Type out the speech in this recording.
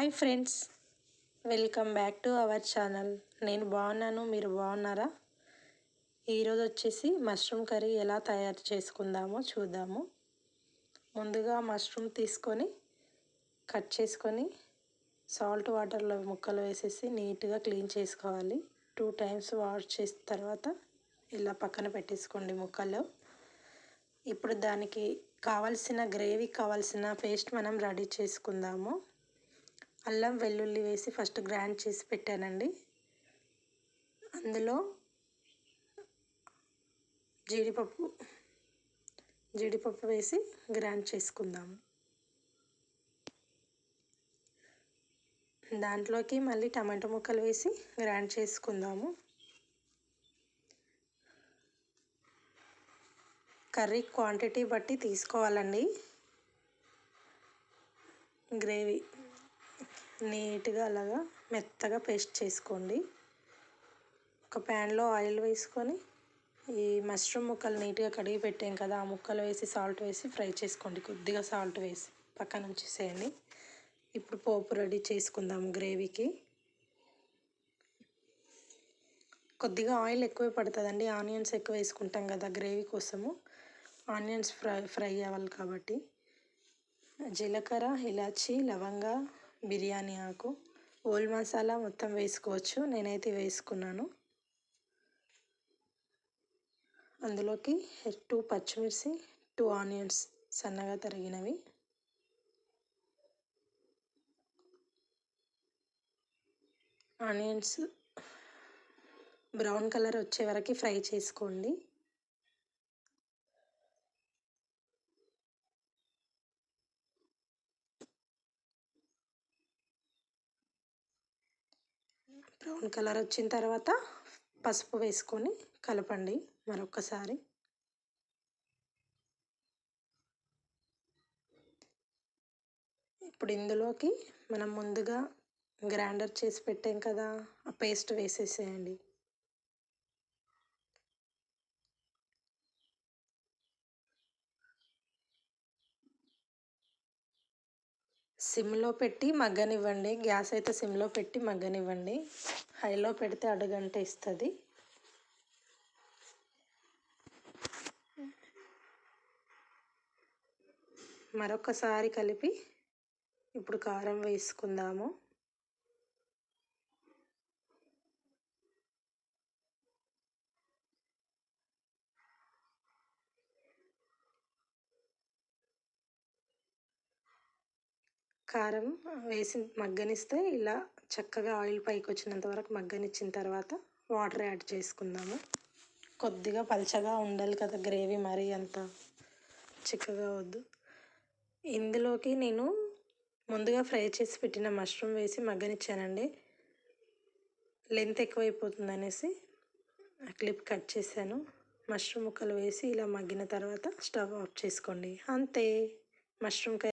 Hi friends welcome back to our channel నేను బాగున్నాను మీరు బాగున్నారా? ఈరోజు వచ్చేసి మష్రూమ్ కర్రీ ఎలా తయారు చేసుకుందామో చూద్దాము. ముందుగా మష్రూమ్ తీసుకొని కట్ చేసుకొని సాల్ట్ వాటర్లో ముక్కలు వేసేసి నీట్గా క్లీన్ చేసుకోవాలి. టూ టైమ్స్ వాష్ చేసిన తర్వాత ఇలా పక్కన పెట్టేసుకోండి ముక్కలు. ఇప్పుడు దానికి కావాల్సిన గ్రేవీ కావాల్సిన పేస్ట్ మనం రెడీ చేసుకుందాము. అల్లం వెల్లుల్లి వేసి ఫస్ట్ గ్రైండ్ చేసి పెట్టానండి. అందులో జీడిపప్పు జీడిపప్పు వేసి గ్రైండ్ చేసుకుందాము దాంట్లోకి మళ్ళీ టమాటో ముక్కలు వేసి గ్రైండ్ చేసుకుందాము. కర్రీ క్వాంటిటీ బట్టి తీసుకోవాలండి. గ్రేవీ నీట్గా అలాగా మెత్తగా పేస్ట్ చేసుకోండి. ఒక ప్యాన్లో ఆయిల్ వేసుకొని ఈ మష్రూమ్ ముక్కలు నీట్గా కడిగి పెట్టాం కదా ఆ ముక్కలు వేసి సాల్ట్ వేసి ఫ్రై చేసుకోండి. కొద్దిగా సాల్ట్ వేసి పక్కన ఉంచేసేయండి. ఇప్పుడు పోపు రెడీ చేసుకుందాము గ్రేవీకి. కొద్దిగా ఆయిల్ ఎక్కువ పడుతుందండి. ఆనియన్స్ ఎక్కువ వేసుకుంటాం కదా గ్రేవీ కోసము. ఆనియన్స్ ఫ్రై ఫ్రై అవ్వాలి కాబట్టి. జీలకర్ర ఇలాచి లవంగ బిర్యానీ ఆకు. ఓల్ మసాలా మొత్తం వేసుకోవచ్చు. నేనైతే వేసుకున్నాను. అందులోకి టూ పచ్చిమిర్చి టూ ఆనియన్స్ సన్నగా తరిగినవి. ఆనియన్స్ బ్రౌన్ కలర్ వచ్చే వరకు ఫ్రై చేసుకోండి. బ్రౌన్ కలర్ వచ్చిన తర్వాత పసుపు వేసుకొని కలపండి మరొకసారి ఇప్పుడు ఇందులోకి మనం ముందుగా గ్రైండర్ చేసి పెట్టాం కదా ఆ పేస్ట్ వేసేసేయండి. సిమ్లో పెట్టి మగ్గనివ్వండి. గ్యాస్ అయితే సిమ్లో పెట్టి మగ్గనివ్వండి. హైలో పెడితే అడుగంట ఇస్తుంది. మరొకసారి కలిపి ఇప్పుడు కారం వేసుకుందాము. కారం వేసి మగ్గనిస్తే ఇలా చక్కగా ఆయిల్ పైకి వచ్చినంత వరకు మగ్గనిచ్చిన తర్వాత వాటర్ యాడ్ చేసుకుందాము. కొద్దిగా పలచగా ఉండాలి కదా గ్రేవీ మరీ అంత చిక్కగా వద్దు. ఇందులోకి నేను ముందుగా ఫ్రై చేసి పెట్టిన మష్రూమ్ వేసి మగ్గనిచ్చానండి. లెంత్ ఎక్కువైపోతుంది అనేసి క్లిప్ కట్ చేశాను. మష్రూమ్ ముక్కలు వేసి ఇలా మగ్గిన తర్వాత స్టవ్ ఆఫ్ చేసుకోండి. అంతే. మష్రూమ్